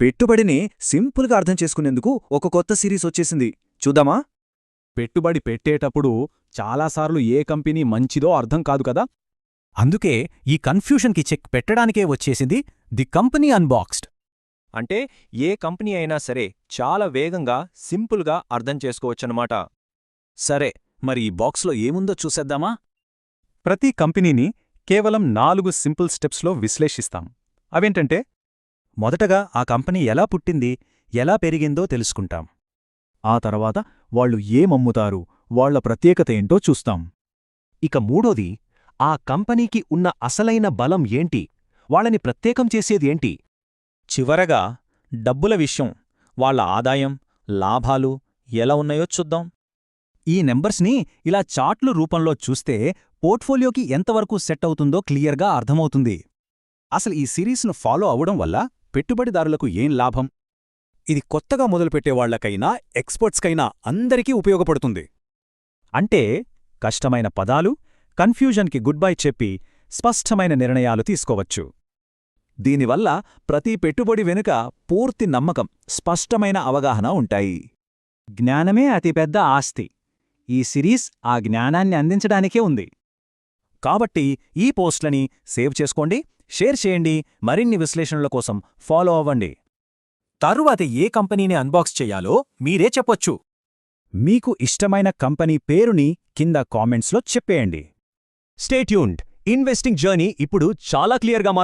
పెట్టుబడిని సింపుల్గా అర్థం చేసుకునేందుకు ఒక కొత్త సిరీస్ వచ్చేసింది. చూద్దామా? పెట్టుబడి పెట్టేటప్పుడు చాలాసార్లు ఏ కంపెనీ మంచిదో అర్థం కాదు కదా? అందుకే ఈ కన్ఫ్యూషన్కి చెక్ పెట్టడానికే వచ్చేసింది ది కంపెనీ అన్బాక్స్డ్. అంటే ఏ కంపెనీ అయినా సరే చాలా వేగంగా సింపుల్గా అర్థం చేసుకోవచ్చనమాట సరే మరి ఈ బాక్స్లో ఏముందో చూసేద్దామా? ప్రతి కంపెనీని కేవలం నాలుగు సింపుల్ స్టెప్స్లో విశ్లేషిస్తాం. అవేంటంటే మొదటగా ఆ కంపెనీ ఎలా పుట్టింది ఎలా పెరిగిందో తెలుసుకుంటాం. ఆ తర్వాత వాళ్ళు ఏమమ్ముతారు వాళ్ళ ప్రత్యేకత ఏంటో చూస్తాం. ఇక మూడోది ఆ కంపెనీకి ఉన్న అసలైన బలం ఏంటి వాళ్ళని ప్రత్యేకం చేసేదేంటి చివరగా డబ్బుల విషయం వాళ్ళ ఆదాయం లాభాలు ఎలా ఉన్నాయో చూద్దాం. ఈ నెంబర్స్ని ఇలా చార్ట్లు రూపంలో చూస్తే పోర్ట్ఫోలియోకి ఎంతవరకు సెట్ అవుతుందో క్లియర్గా అర్థమవుతుంది. అసలు ఈ సిరీస్ను ఫాలో అవడం వల్ల పెట్టుబడిదారులకు ఏం లాభం? ఇది కొత్తగా మొదలుపెట్టేవాళ్ళకైనా ఎక్స్పర్ట్స్కైనా అందరికీ ఉపయోగపడుతుంది. అంటే కష్టమైన పదాలు కన్ఫ్యూజన్కి గుడ్ బై చెప్పి స్పష్టమైన నిర్ణయాలు తీసుకోవచ్చు. దీనివల్ల ప్రతి పెట్టుబడి వెనుక పూర్తి నమ్మకం స్పష్టమైన అవగాహన ఉంటాయి. జ్ఞానమే అతిపెద్ద ఆస్తి. ఈ సిరీస్ ఆ జ్ఞానాన్ని అందించడానికే ఉంది. కాబట్టి ఈ పోస్ట్లని సేవ్ చేసుకోండి. షేర్ చేయండి. మరిన్ని విశ్లేషణల కోసం ఫాలో అవ్వండి. తరువాత ఏ కంపెనీని అన్బాక్స్ చేయాలో మీరే చెప్పొచ్చు. మీకు ఇష్టమైన కంపెనీ పేరుని కింద కామెంట్స్లో చెప్పేయండి. స్టేట్యూన్డ్. ఇన్వెస్టింగ్ జర్నీ ఇప్పుడు చాలా క్లియర్గా